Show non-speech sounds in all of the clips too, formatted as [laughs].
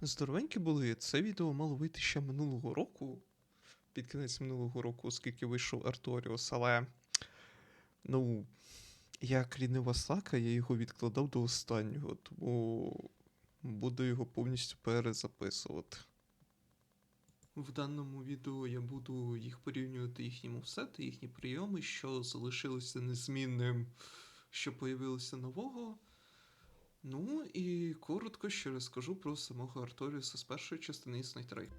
Здоровенькі були. Це відео мало вийти ще минулого року. Під кінець минулого року, оскільки вийшов Арторіус, але. Ну. Як лінива сака, я його відкладав до останнього, тому буду його повністю перезаписувати. В даному відео я буду їх порівнювати їхні мувсети, їхні прийоми, що залишилося незмінним, що появилося нового. Ну і коротко ще розкажу про самого Арторіуса з першої частини Снайт 3.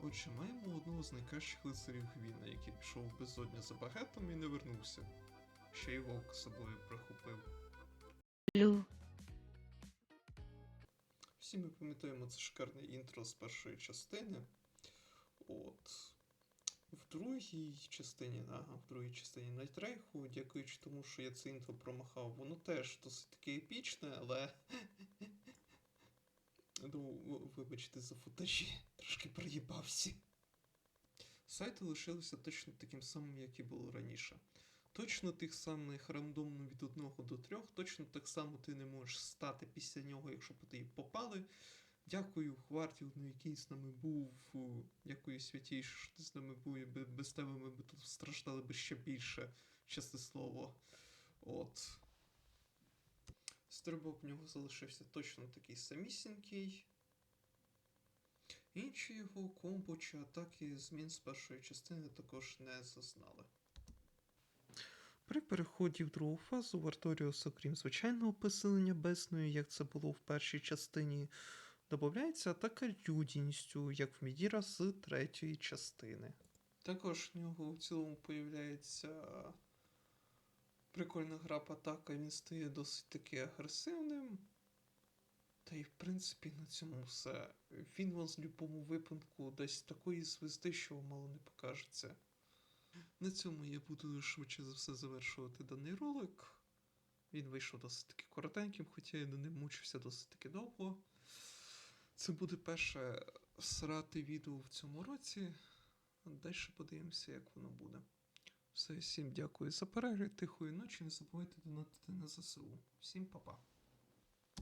Отже, маємо одного з найкращих лицарів Гвіна, який пішов безодня за багетом і не вернувся. Ще й вовк з собою прихопив. Лю. Всі ми пам'ятаємо це шикарне інтро з першої частини. От. В другій частині, ага, в другій частині Найтрейху, дякуючи тому, що я це інтро промахав, воно теж досить таке епічне, але. [laughs] Ну, вибачте за футажі, трошки проїбався. Сайти лишилися точно таким самим, як і було раніше. Точно тих самих рандомно від 1 до 3, точно так само ти не можеш стати після нього, якщо по тобі попали. Дякую Хвартівну, який з нами був. Дякую святійше, що ти з нами був. і Без тебе ми б тут страждали би ще більше, чесне слово. От. Стрибок в нього залишився точно такий самісінький. Інші його комбо чи атаки змін з першої частини також не зазнали. При переході в другу фазу в Арторіус, окрім звичайного посилення бездною, як це було в першій частині, додається атака людяністю, як в Мідіра з третьої частини. Також в нього в цілому появляється прикольна гра атака, він стає досить таки агресивним. Та й в принципі на цьому все. Він вам в будь-якому випадку дасть такої звезди, що вам мало не покажеться. На цьому я буду швидше за все завершувати даний ролик. Він вийшов досить таки коротеньким, хоча я на ним мучився досить таки довго. Це буде перше срати відео в цьому році. Далі подивимося, як воно буде. Все, всім дякую за перегляд, тихої ночі. Не забувайте донатити на ЗСУ. Всім па-па.